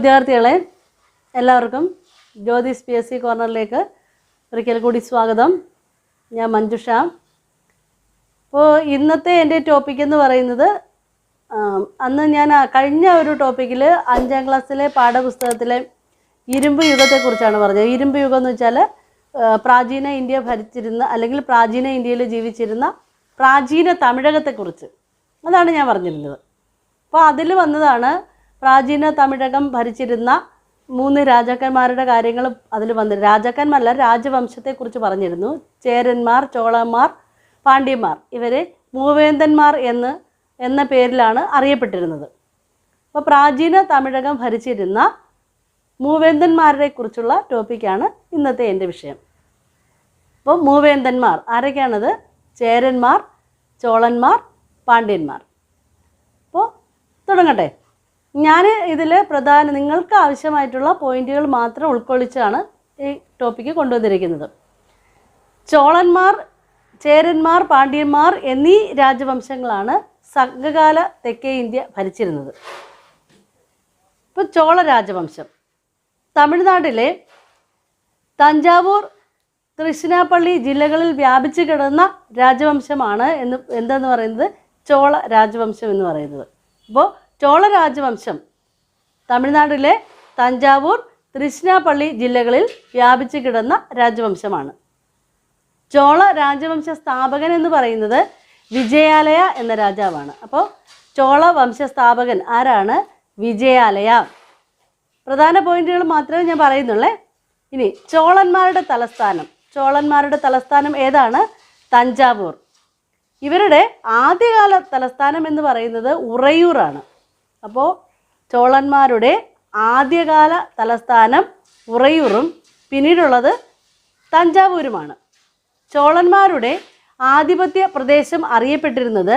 വിദ്യാർത്ഥികളെ എല്ലാവർക്കും Jyothis P S C കോർണറിലേക്ക് ഒരിക്കൽ കൂടി സ്വാഗതം. ഞാൻ മഞ്ജുഷ. അപ്പോൾ ഇന്നത്തെ എന്റെ ടോപ്പിക് എന്ന് പറയുന്നത് അന്ന് ഞാൻ കഴിഞ്ഞ ഒരു ടോപ്പിക്കിൽ അഞ്ചാം ക്ലാസ്സിലെ പാഠപുസ്തകത്തിലെ ഇരുമ്പ് യുഗത്തെക്കുറിച്ചാണ് പറഞ്ഞത്. ഇരുമ്പ് യുഗം എന്ന് വെച്ചാൽ പ്രാചീന ഇന്ത്യ ഭരിച്ചിരുന്ന അല്ലെങ്കിൽ പ്രാചീന ഇന്ത്യയിൽ ജീവിച്ചിരുന്ന പ്രാചീന തമിഴകത്തെക്കുറിച്ച്. അതാണ് ഞാൻ പറഞ്ഞിരുന്നത്. അപ്പോൾ അതിൽ വന്നതാണ് പ്രാചീന തമിഴകം ഭരിച്ചിരുന്ന മൂന്ന് രാജാക്കന്മാരുടെ കാര്യങ്ങൾ അതിൽ വന്നു രാജാക്കന്മാരല്ല രാജവംശത്തെക്കുറിച്ച് പറഞ്ഞിരുന്നു. ചേരന്മാർ ചോളന്മാർ പാണ്ഡ്യന്മാർ. ഇവരെ മൂവേന്തന്മാർ എന്ന് എന്ന പേരിലാണ് അറിയപ്പെട്ടിരുന്നത്. അപ്പോൾ പ്രാചീന തമിഴകം ഭരിച്ചിരുന്ന മൂവേന്തന്മാരെ കുറിച്ചുള്ള ടോപ്പിക്കാണ് ഇന്നത്തെ എന്റെ വിഷയം. അപ്പോൾ മൂവേന്തന്മാർ ആരൊക്കെയാണത്? ചേരന്മാർ ചോളന്മാർ പാണ്ഡ്യന്മാർ. അപ്പോൾ തുടങ്ങട്ടെ. ഞാൻ ഇതിൽ പ്രധാന നിങ്ങൾക്ക് ആവശ്യമായിട്ടുള്ള പോയിന്റുകൾ മാത്രം ഉൾക്കൊള്ളിച്ചാണ് ഈ ടോപ്പിക്ക് കൊണ്ടുവന്നിരിക്കുന്നത്. ചോളന്മാർ ചേരന്മാർ പാണ്ഡ്യന്മാർ എന്നീ രാജവംശങ്ങളാണ് സംഘകാല തെക്കേ ഇന്ത്യ ഭരിച്ചിരുന്നത്. ഇപ്പോൾ ചോള രാജവംശം. തമിഴ്നാട്ടിലെ തഞ്ചാവൂർ തൃശ്ശിനാപ്പള്ളി ജില്ലകളിൽ വ്യാപിച്ചു കിടന്ന രാജവംശമാണ് എന്ന് എന്തെന്ന് പറയുന്നത്? ചോള രാജവംശം എന്ന് പറയുന്നത്. അപ്പോൾ ചോള രാജവംശം. തമിഴ്നാട്ടിലെ തഞ്ചാവൂർ തൃശ്ശിനാപ്പള്ളി ജില്ലകളിൽ വ്യാപിച്ചു കിടന്ന രാജവംശമാണ്. ചോള രാജവംശ സ്ഥാപകൻ എന്ന് പറയുന്നത് വിജയാലയ എന്ന രാജാവാണ്. അപ്പോൾ ചോള വംശ സ്ഥാപകൻ ആരാണ്? വിജയാലയ. പ്രധാന പോയിന്റുകൾ മാത്രമേ ഞാൻ പറയുന്നുള്ളേ. ഇനി ചോളന്മാരുടെ തലസ്ഥാനം. ചോളന്മാരുടെ തലസ്ഥാനം ഏതാണ്? തഞ്ചാവൂർ. ഇവരുടെ ആദ്യകാല തലസ്ഥാനം എന്ന് പറയുന്നത് ഉറയൂറാണ് അപ്പോൾ ചോളന്മാരുടെ ആദ്യകാല തലസ്ഥാനം ഉറയൂറും പിന്നീടുള്ളത് തഞ്ചാവൂരുമാണ്. ചോളന്മാരുടെ ആധിപത്യ പ്രദേശം അറിയപ്പെട്ടിരുന്നത്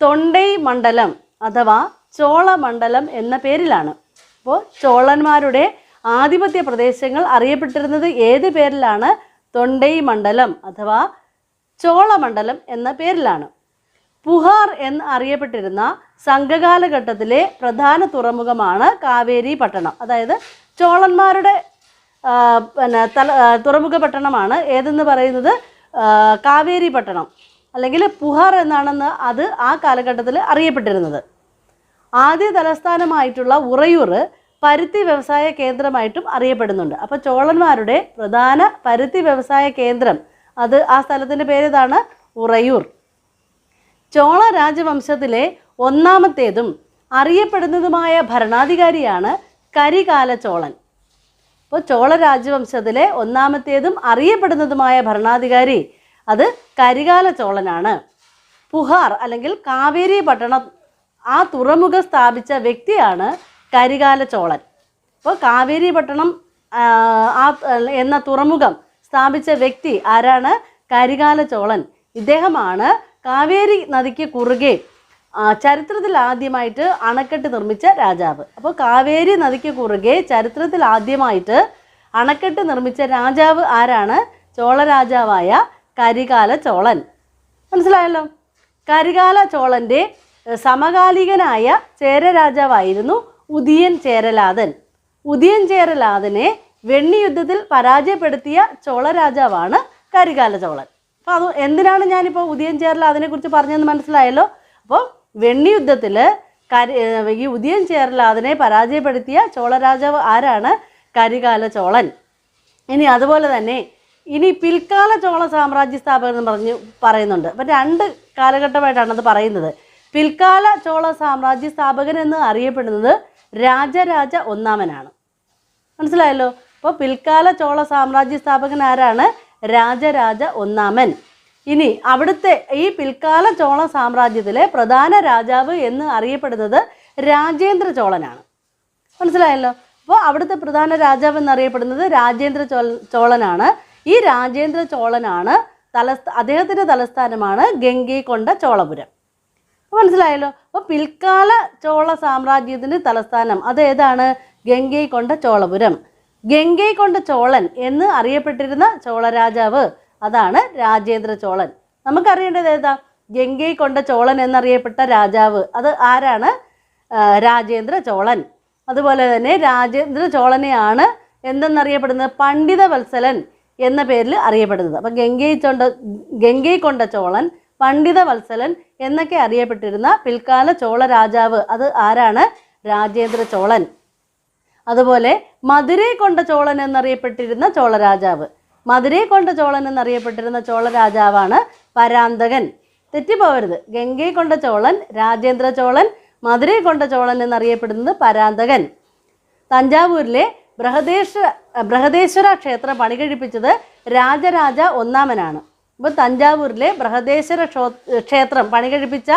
തൊണ്ടൈ മണ്ഡലം അഥവാ ചോളമണ്ഡലം എന്ന പേരിലാണ്. അപ്പോൾ ചോളന്മാരുടെ ആധിപത്യ പ്രദേശങ്ങൾ അറിയപ്പെട്ടിരുന്നത് ഏത് പേരിലാണ്? തൊണ്ടൈ മണ്ഡലം അഥവാ ചോളമണ്ഡലം എന്ന പേരിലാണ്. പുഹാർ എന്ന് അറിയപ്പെട്ടിരുന്ന സംഘകാലഘട്ടത്തിലെ പ്രധാന തുറമുഖമാണ് കാവേരി പട്ടണം. അതായത് ചോളന്മാരുടെ പിന്നെ തല തുറമുഖ പട്ടണമാണ്. ഏതെന്ന് പറയുന്നത്? കാവേരി പട്ടണം. അല്ലെങ്കിൽ പുഹാർ എന്നാണെന്ന് അത് ആ കാലഘട്ടത്തിൽ അറിയപ്പെട്ടിരുന്നത്. ആദ്യ തലസ്ഥാനമായിട്ടുള്ള ഉറയൂർ പരുത്തി വ്യവസായ കേന്ദ്രമായിട്ടും അറിയപ്പെടുന്നുണ്ട്. അപ്പോൾ ചോളന്മാരുടെ പ്രധാന പരുത്തി വ്യവസായ കേന്ദ്രം അത് ആ സ്ഥലത്തിന്റെ പേരേതാണ് ഉറയൂർ. ചോള രാജവംശത്തിലെ ഒന്നാമത്തേതും അറിയപ്പെടുന്നതുമായ ഭരണാധികാരിയാണ് കരികാല ചോളൻ അപ്പോൾ ചോള രാജവംശത്തിലെ ഒന്നാമത്തേതും അറിയപ്പെടുന്നതുമായ ഭരണാധികാരി അത് കരികാല ചോളനാണ് പുഹാർ അല്ലെങ്കിൽ കാവേരി പട്ടണം ആ തുറമുഖം സ്ഥാപിച്ച വ്യക്തിയാണ് കരികാല ചോളൻ അപ്പോൾ കാവേരി പട്ടണം ആ, എന്ന തുറമുഖം സ്ഥാപിച്ച വ്യക്തി ആരാണ്? കരികാല ചോളൻ ഇദ്ദേഹമാണ് കാവേരി നദിക്ക് കുറുകെ ചരിത്രത്തിൽ ആദ്യമായിട്ട് അണക്കെട്ട് നിർമ്മിച്ച രാജാവ്. അപ്പോൾ കാവേരി നദിക്ക് കുറുകെ ചരിത്രത്തിൽ ആദ്യമായിട്ട് അണക്കെട്ട് നിർമ്മിച്ച രാജാവ് ആരാണ്? ചോള രാജാവായ കരികാല ചോളൻ. മനസ്സിലായല്ലോ? കരികാല ചോളന്റെ സമകാലികനായ ചേര രാജാവായിരുന്നു ഉദിയൻ ചേരലാതൻ. ഉദിയൻ ചേരലാതനെ വെണ്ണി യുദ്ധത്തിൽ പരാജയപ്പെടുത്തിയ ചോള രാജാവാണ് കരികാല ചോളൻ. അപ്പോൾ അത് എന്തിനാണ് ഞാനിപ്പോൾ ഉദിയൻ ചേരലാതനെ കുറിച്ച് പറഞ്ഞതെന്ന് മനസ്സിലായല്ലോ? അപ്പോൾ വെണ്ണി യുദ്ധത്തിൽ കരി ഈ ഈ ഉദിയൻ അതിനെ പരാജയപ്പെടുത്തിയ ചോള രാജാവ് ആരാണ്? കരികാല ചോളൻ. ഇനി അതുപോലെ തന്നെ ഇനി പിൽക്കാല ചോള സാമ്രാജ്യ സ്ഥാപകൻ എന്ന് പറഞ്ഞ് പറയുന്നുണ്ട്. അപ്പം രണ്ട് കാലഘട്ടമായിട്ടാണ് അത് പറയുന്നത്. പിൽക്കാല ചോള സാമ്രാജ്യ സ്ഥാപകൻ എന്ന് അറിയപ്പെടുന്നത് രാജരാജ ഒന്നാമനാണ്. മനസ്സിലായല്ലോ? അപ്പോൾ പിൽക്കാല ചോള സാമ്രാജ്യ സ്ഥാപകൻ ആരാണ്? രാജരാജ ഒന്നാമൻ. ഇനി അവിടുത്തെ ഈ പിൽക്കാല ചോള സാമ്രാജ്യത്തിലെ പ്രധാന രാജാവ് എന്ന് അറിയപ്പെടുന്നത് രാജേന്ദ്ര ചോളനാണ്. മനസ്സിലായല്ലോ? അപ്പോൾ അവിടുത്തെ പ്രധാന രാജാവ് എന്നറിയപ്പെടുന്നത് രാജേന്ദ്ര ചോ ചോളനാണ്. ഈ രാജേന്ദ്ര ചോളനാണ് തലസ്ഥ അദ്ദേഹത്തിന്റെ തലസ്ഥാനമാണ് ഗംഗൈകൊണ്ട ചോളപുരം. അപ്പോൾ മനസ്സിലായല്ലോ? അപ്പോൾ പിൽക്കാല ചോള സാമ്രാജ്യത്തിന്റെ തലസ്ഥാനം അത് ഏതാണ്? ഗംഗൈകൊണ്ട ചോളപുരം. ഗംഗൈകൊണ്ട ചോളൻ എന്ന് അറിയപ്പെട്ടിരുന്ന ചോള രാജാവ് അതാണ് രാജേന്ദ്ര ചോളൻ. നമുക്കറിയേണ്ടത് ഏതാ? ഗംഗൈകൊണ്ട ചോളൻ എന്നറിയപ്പെട്ട രാജാവ്. അത് ആരാണ്? രാജേന്ദ്ര ചോളൻ. അതുപോലെ തന്നെ രാജേന്ദ്ര ചോളനെയാണ് എന്തെന്നറിയപ്പെടുന്നത്? പണ്ഡിത വത്സലൻ എന്ന പേരിൽ അറിയപ്പെടുന്നത്. അപ്പം ഗംഗൈ കൊണ്ട ഗംഗൈ കൊണ്ട ചോളൻ പണ്ഡിത വത്സലൻ എന്നൊക്കെ അറിയപ്പെട്ടിരുന്ന പിൽക്കാല ചോള രാജാവ് അത് ആരാണ്? രാജേന്ദ്ര ചോളൻ. അതുപോലെ മധുരൈ കൊണ്ട ചോളൻ എന്നറിയപ്പെട്ടിരുന്ന ചോള രാജാവ്. മധുരൈ കൊണ്ട ചോളൻ എന്നറിയപ്പെട്ടിരുന്ന ചോള രാജാവാണ് പരാന്തകൻ. തെറ്റിപ്പോവരുത്. ഗംഗയെ കൊണ്ട ചോളൻ രാജേന്ദ്ര ചോളൻ മധുരയെ കൊണ്ട ചോളൻ എന്നറിയപ്പെടുന്നത് പരാന്തകൻ. തഞ്ചാവൂരിലെ ബൃഹദേശ്വര ബൃഹദേശ്വര ക്ഷേത്രം പണി പണികഴിപ്പിച്ചത് രാജരാജ ഒന്നാമനാണ്. ഇപ്പോൾ തഞ്ചാവൂരിലെ ബൃഹദേശ്വര ക്ഷേത്രം പണി പണികഴിപ്പിച്ച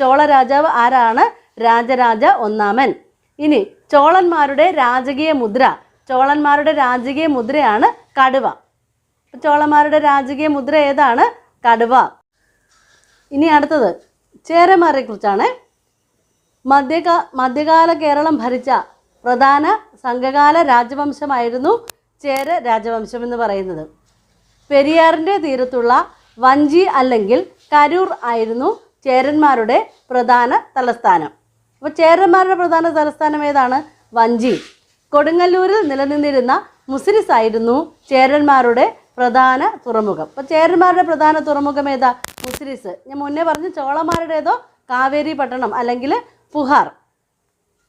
ചോള രാജാവ് ആരാണ്? രാജരാജ ഒന്നാമൻ. ഇനി ചോളന്മാരുടെ രാജകീയ മുദ്ര. ചോളന്മാരുടെ രാജകീയ മുദ്രയാണ് കടുവ. ചോളന്മാരുടെ രാജകീയ മുദ്ര ഏതാണ്? കടുവ. ഇനി അടുത്തത് ചേരന്മാരെ കുറിച്ചാണ്. മധ്യകാ മധ്യകാല കേരളം ഭരിച്ച പ്രധാന സംഘകാല രാജവംശമായിരുന്നു ചേര രാജവംശം എന്ന് പറയുന്നത്. പെരിയാറിന്റെ തീരത്തുള്ള വഞ്ചി അല്ലെങ്കിൽ കരൂർ ആയിരുന്നു ചേരന്മാരുടെ പ്രധാന തലസ്ഥാനം. അപ്പോൾ ചേരന്മാരുടെ പ്രധാന തലസ്ഥാനം ഏതാണ്? വഞ്ചി. കൊടുങ്ങല്ലൂരിൽ നിലനിന്നിരുന്ന മുസിരിസ് ആയിരുന്നു ചേരന്മാരുടെ പ്രധാന തുറമുഖം. അപ്പോൾ ചേരന്മാരുടെ പ്രധാന തുറമുഖം ഏതാ? മുസിരിസ് ഞാൻ മുന്നേ പറഞ്ഞു ചോളന്മാരുടേതോ കാവേരി പട്ടണം അല്ലെങ്കിൽ പുഹാർ.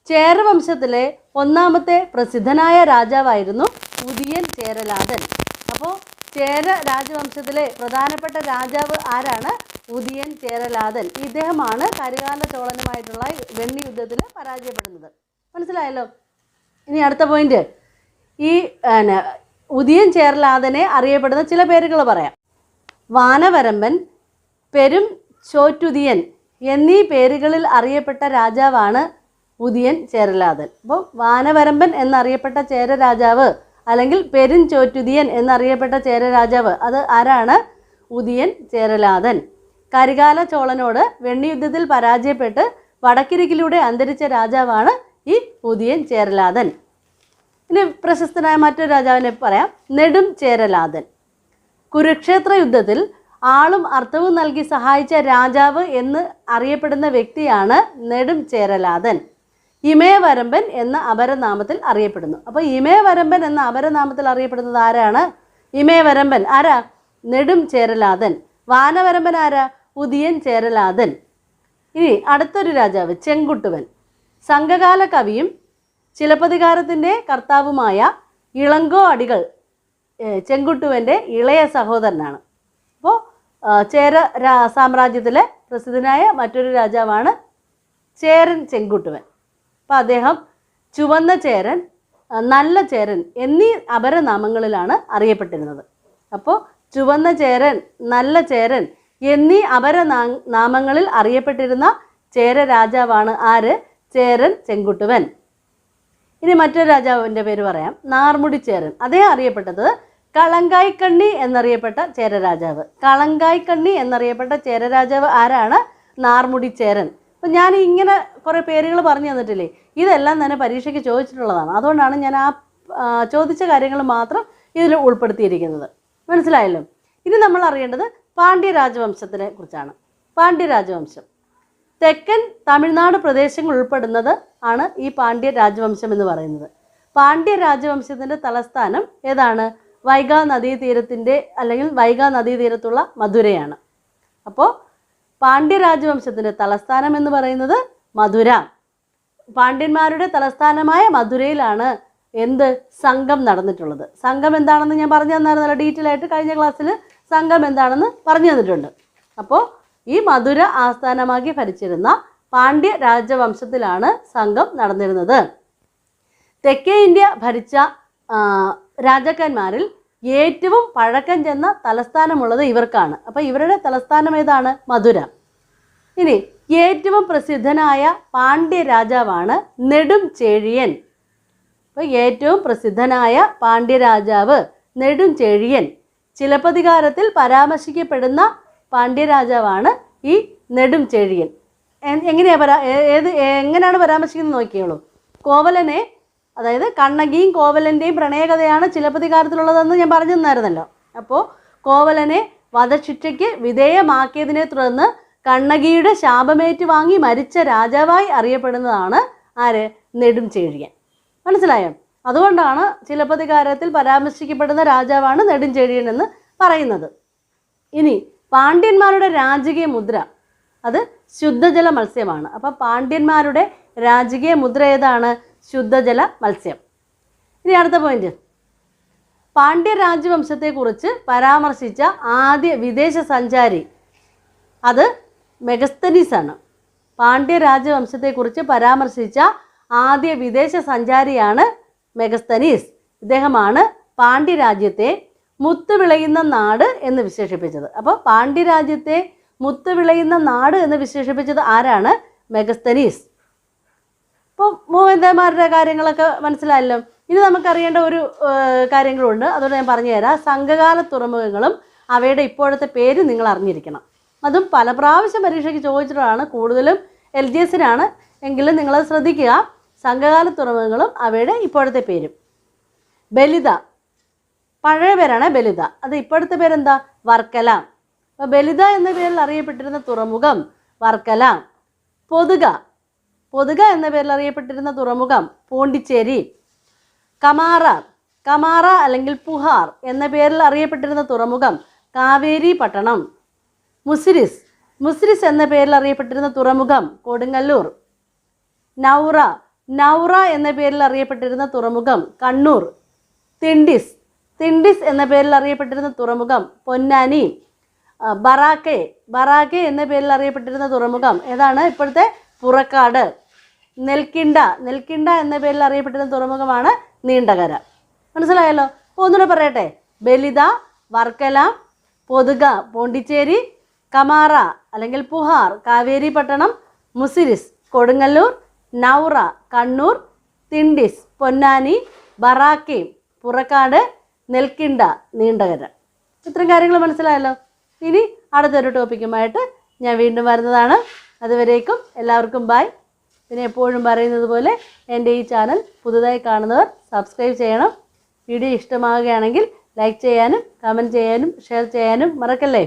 ചേരവംശത്തിലെ ഒന്നാമത്തെ പ്രസിദ്ധനായ രാജാവായിരുന്നു പുതിയൻ ചേരലാതൻ അപ്പോൾ ചേര രാജവംശത്തിലെ പ്രധാനപ്പെട്ട രാജാവ് ആരാണ്? ഉദിയൻ ചേരലാതൻ ഇദ്ദേഹമാണ് കരികാല ചോളനുമായിട്ടുള്ള വെണ്ണി യുദ്ധത്തിൽ പരാജയപ്പെടുന്നത്. മനസ്സിലായല്ലോ? ഇനി അടുത്ത പോയിന്റ് ഈ ഉദിയൻ ചേരലാതനെ അറിയപ്പെടുന്ന ചില പേരുകൾ പറയാം. വാനവരമ്പൻ പെരും ചോറ്റുതിയൻ എന്നീ പേരുകളിൽ അറിയപ്പെട്ട രാജാവാണ് ഉദിയൻ ചേരലാതൻ. അപ്പോൾ വാനവരമ്പൻ എന്നറിയപ്പെട്ട ചേര രാജാവ് അല്ലെങ്കിൽ പെരും ചോറ്റുദിയൻ എന്നറിയപ്പെട്ട ചേര രാജാവ് അത് ആരാണ്? ഉദിയൻ ചേരലാതൻ. കരികാല ചോളനോട് വെണ്ണിയുദ്ധത്തിൽ പരാജയപ്പെട്ട് വടക്കിരിക്കിലൂടെ അന്തരിച്ച രാജാവാണ് ഈ ഉദിയൻ ചേരലാതൻ. ഇനി പ്രശസ്തനായ മറ്റൊരു രാജാവിനെ പറയാം. നെടും ചേരലാതൻ. കുരുക്ഷേത്ര യുദ്ധത്തിൽ ആളും അർത്ഥവും നൽകി സഹായിച്ച രാജാവ് എന്ന് അറിയപ്പെടുന്ന വ്യക്തിയാണ് നെടും ചേരലാതൻ. ഇമയവരമ്പൻ എന്ന അപരനാമത്തിൽ അറിയപ്പെടുന്നു. അപ്പോൾ ഇമയവരമ്പൻ എന്ന അപരനാമത്തിൽ അറിയപ്പെടുന്നത് ആരാണ്? ഇമയവരമ്പൻ. ആരാ? നെടും ചേരലാതൻ. വാനവരമ്പൻ ആരാ? ഉദിയൻ ചേരലാതൻ. ഇനി അടുത്തൊരു രാജാവ് ചെങ്കുട്ടുവൻ. സംഘകാല കവിയും ചിലപ്പതികാരത്തിന്റെ കർത്താവുമായ ഇളങ്കോ അടികൾ ചെങ്കുട്ടുവന്റെ ഇളയ സഹോദരനാണ്. അപ്പോൾ ചേര സാമ്രാജ്യത്തിലെ പ്രസിദ്ധനായ മറ്റൊരു രാജാവാണ് ചേരൻ ചെങ്കുട്ടുവൻ. അപ്പോൾ അദ്ദേഹം ചുവന്ന ചേരൻ നല്ല ചേരൻ എന്നീ അപരനാമങ്ങളിലാണ് അറിയപ്പെട്ടിരുന്നത്. അപ്പോൾ ചുവന്ന ചേരൻ നല്ല ചേരൻ എന്നീ അപരനാ നാമങ്ങളിൽ അറിയപ്പെട്ടിരുന്ന ചേര രാജാവാണ് ആര്? ചേരൻ ചെങ്കുട്ടുവൻ. ഇനി മറ്റൊരു രാജാവിന്റെ പേര് പറയാം. നാർമുടി ചേരൻ അദ്ദേഹം അറിയപ്പെട്ടത് കളങ്കായ്ക്കണ്ണി എന്നറിയപ്പെട്ട ചേരരാജാവ്. കളങ്കായ്ക്കണ്ണി എന്നറിയപ്പെട്ട ചേരരാജാവ് ആരാണ്? നാർമുടി ചേരൻ അപ്പം ഞാൻ ഇങ്ങനെ കുറേ പേരുകൾ പറഞ്ഞു തന്നിട്ടില്ലേ? ഇതെല്ലാം തന്നെ പരീക്ഷയ്ക്ക് ചോദിച്ചിട്ടുള്ളതാണ്. അതുകൊണ്ടാണ് ഞാൻ ആ, ചോദിച്ച കാര്യങ്ങൾ മാത്രം ഇതിൽ ഉൾപ്പെടുത്തിയിരിക്കുന്നത്. മനസ്സിലായല്ലോ? ഇനി നമ്മൾ അറിയേണ്ടത് പാണ്ഡ്യ രാജവംശത്തിനെ കുറിച്ചാണ്. പാണ്ഡ്യ രാജവംശം തെക്കൻ തമിഴ്നാട് പ്രദേശങ്ങൾ ഉൾപ്പെടുന്നത് ആണ് ഈ പാണ്ഡ്യ രാജവംശം എന്ന് പറയുന്നത്. പാണ്ഡ്യ രാജവംശത്തിന്റെ തലസ്ഥാനം ഏതാണ്? വൈഗാ നദീതീരത്തിന്റെ അല്ലെങ്കിൽ വൈഗാ നദീതീരത്തുള്ള മധുരയാണ്. അപ്പോൾ പാണ്ഡ്യ രാജവംശത്തിന്റെ തലസ്ഥാനം എന്ന് പറയുന്നത് മധുര. പാണ്ഡ്യന്മാരുടെ തലസ്ഥാനമായ മധുരയിലാണ് എന്ത് സംഘം നടന്നിട്ടുള്ളത്. സംഘം എന്താണെന്ന് ഞാൻ പറഞ്ഞു തന്നായിരുന്നല്ലോ ഡീറ്റെയിൽ ആയിട്ട് കഴിഞ്ഞ ക്ലാസ്സിൽ സംഘം എന്താണെന്ന് പറഞ്ഞു തന്നിട്ടുണ്ട്. അപ്പോൾ ഈ മധുര ആസ്ഥാനമാക്കി ഭരിച്ചിരുന്ന പാണ്ഡ്യ രാജവംശത്തിലാണ് സംഘം നടന്നിരുന്നത്. തെക്കേ ഇന്ത്യ ഭരിച്ച രാജാക്കന്മാരിൽ ഏറ്റവും പഴക്കം ചെന്ന തലസ്ഥാനമുള്ളത് ഇവർക്കാണ്. അപ്പോൾ ഇവരുടെ തലസ്ഥാനം ഏതാണ്? മധുര. ഇനി ഏറ്റവും പ്രസിദ്ധനായ പാണ്ഡ്യ രാജാവാണ് നെടും ചേഴിയൻ. അപ്പോൾ ഏറ്റവും പ്രസിദ്ധനായ പാണ്ഡ്യ രാജാവ് നെടും ചേഴിയൻ. ചിലപ്പതികാരത്തിൽ പരാമർശിക്കപ്പെടുന്ന പാണ്ഡ്യ രാജാവാണ് ഈ നെടും ചേഴിയൻ. എങ്ങനെയാണ് എങ്ങനെയാ പരാ ഏത് എങ്ങനെയാണ് പരാമർശിക്കുന്നത് നോക്കിയോളൂ. കോവലനെ അതായത് കണ്ണകിയും കോവലന്റെയും പ്രണയകഥയാണ് ചിലപ്പതികാരത്തിലുള്ളതെന്ന് ഞാൻ പറഞ്ഞു തന്നായിരുന്നല്ലോ. അപ്പോൾ കോവലനെ വധശിക്ഷയ്ക്ക് വിധേയമാക്കിയതിനെ തുടർന്ന് കണ്ണകിയുടെ ശാപമേറ്റ് വാങ്ങി മരിച്ച രാജാവായി അറിയപ്പെടുന്നതാണ് ആര്? നെടും ചേഴിയൻ. മനസ്സിലായോ? അതുകൊണ്ടാണ് ചിലപ്പതികാരത്തിൽ പരാമർശിക്കപ്പെടുന്ന രാജാവാണ് നെടും ചേഴിയൻ എന്ന് പറയുന്നത്. ഇനി പാണ്ഡ്യന്മാരുടെ രാജകീയ മുദ്ര അത് ശുദ്ധജല മത്സ്യമാണ്. അപ്പോൾ പാണ്ഡ്യന്മാരുടെ രാജകീയ മുദ്ര ഏതാണ്? ശുദ്ധജല മത്സ്യം. ഇനി അടുത്ത പോയിന്റ് പാണ്ഡ്യ രാജവംശത്തെക്കുറിച്ച് പരാമർശിച്ച ആദ്യ വിദേശ സഞ്ചാരി അത് മെഗസ്തനീസ് ആണ് പാണ്ഡ്യ രാജവംശത്തെക്കുറിച്ച് പരാമർശിച്ച ആദ്യ വിദേശ സഞ്ചാരിയാണ് മെഗസ്തനീസ്. ഇദ്ദേഹമാണ് പാണ്ഡ്യ രാജ്യത്തെ മുത്ത് വിളയുന്ന നാട് എന്ന് വിശേഷിപ്പിച്ചത്. അപ്പോൾ പാണ്ഡ്യരാജ്യത്തെ മുത്ത് വിളയുന്ന നാട് എന്ന് വിശേഷിപ്പിച്ചത് ആരാണ്? മെഗസ്തനീസ്. ഇപ്പോൾ മൂവേന്തന്മാരുടെ കാര്യങ്ങളൊക്കെ മനസ്സിലായല്ലോ. ഇനി നമുക്കറിയേണ്ട ഒരു കാര്യങ്ങളുണ്ട്. അതുകൊണ്ട് ഞാൻ പറഞ്ഞുതരാം. സംഘകാല തുറമുഖങ്ങളും അവയുടെ ഇപ്പോഴത്തെ പേര് നിങ്ങൾ അറിഞ്ഞിരിക്കണം. അതും പല പ്രാവശ്യം പരീക്ഷയ്ക്ക് ചോദിച്ചിട്ടാണ് കൂടുതലും എൽ ജി എസിനാണ് എങ്കിലും നിങ്ങളത് ശ്രദ്ധിക്കുക. സംഘകാല തുറമുഖങ്ങളും അവയുടെ ഇപ്പോഴത്തെ പേരും. ബലിത. പഴയ പേരാണ് ബലിത. അത് ഇപ്പോഴത്തെ പേരെന്താ? വർക്കല. അപ്പോൾ ബലിത എന്ന പേരിൽ അറിയപ്പെട്ടിരുന്ന തുറമുഖം വർക്കല. പൊതുക പൊതുക എന്ന പേരിൽ അറിയപ്പെട്ടിരുന്ന തുറമുഖം പോണ്ടിച്ചേരി. കമാറ. കമാറ അല്ലെങ്കിൽ പുഹാർ എന്ന പേരിൽ അറിയപ്പെട്ടിരുന്ന തുറമുഖം കാവേരി പട്ടണം. മുസിരിസ്. മുസിരിസ് എന്ന പേരിൽ അറിയപ്പെട്ടിരുന്ന തുറമുഖം കൊടുങ്ങല്ലൂർ. നൗറ. നൗറ എന്ന പേരിൽ അറിയപ്പെട്ടിരുന്ന തുറമുഖം കണ്ണൂർ. തിണ്ടിസ്. തിണ്ടിസ് എന്ന പേരിൽ അറിയപ്പെട്ടിരുന്ന തുറമുഖം പൊന്നാനി ബറാക്കെ ബറാക്കെ എന്ന പേരിൽ അറിയപ്പെട്ടിരുന്ന തുറമുഖം ഏതാണ്? ഇപ്പോഴത്തെ പുറക്കാട്. നെൽക്കിണ്ട നെൽക്കിണ്ട എന്ന പേരിൽ അറിയപ്പെട്ടിരുന്ന തുറമുഖമാണ് നീണ്ടകര. മനസ്സിലായല്ലോ? അപ്പോൾ ഒന്നുകൂടെ പറയട്ടെ. ബലിത വർക്കല പൊതുക പോണ്ടിച്ചേരി കമാറ അല്ലെങ്കിൽ പുഹാർ കാവേരി പട്ടണം മുസിരിസ് കൊടുങ്ങല്ലൂർ നൗറ കണ്ണൂർ തിണ്ടിസ് പൊന്നാനി ബറാക്കി പുറക്കാട് നെൽക്കിണ്ട നീണ്ടകര. ഇത്രയും കാര്യങ്ങൾ മനസ്സിലായല്ലോ? ഇനി അടുത്തൊരു ടോപ്പിക്കുമായിട്ട് ഞാൻ വീണ്ടും വരുന്നതാണ്. അതുവരേക്കും എല്ലാവർക്കും ബായ് പിന്നെ എപ്പോഴും പറയുന്നത് പോലെ എന്റെ ഈ ചാനൽ പുതുതായി കാണുന്നവർ സബ്സ്ക്രൈബ് ചെയ്യണം. വീഡിയോ ഇഷ്ടമാവുകയാണെങ്കിൽ ലൈക്ക് ചെയ്യാനും കമന്റ് ചെയ്യാനും ഷെയർ ചെയ്യാനും മറക്കല്ലേ?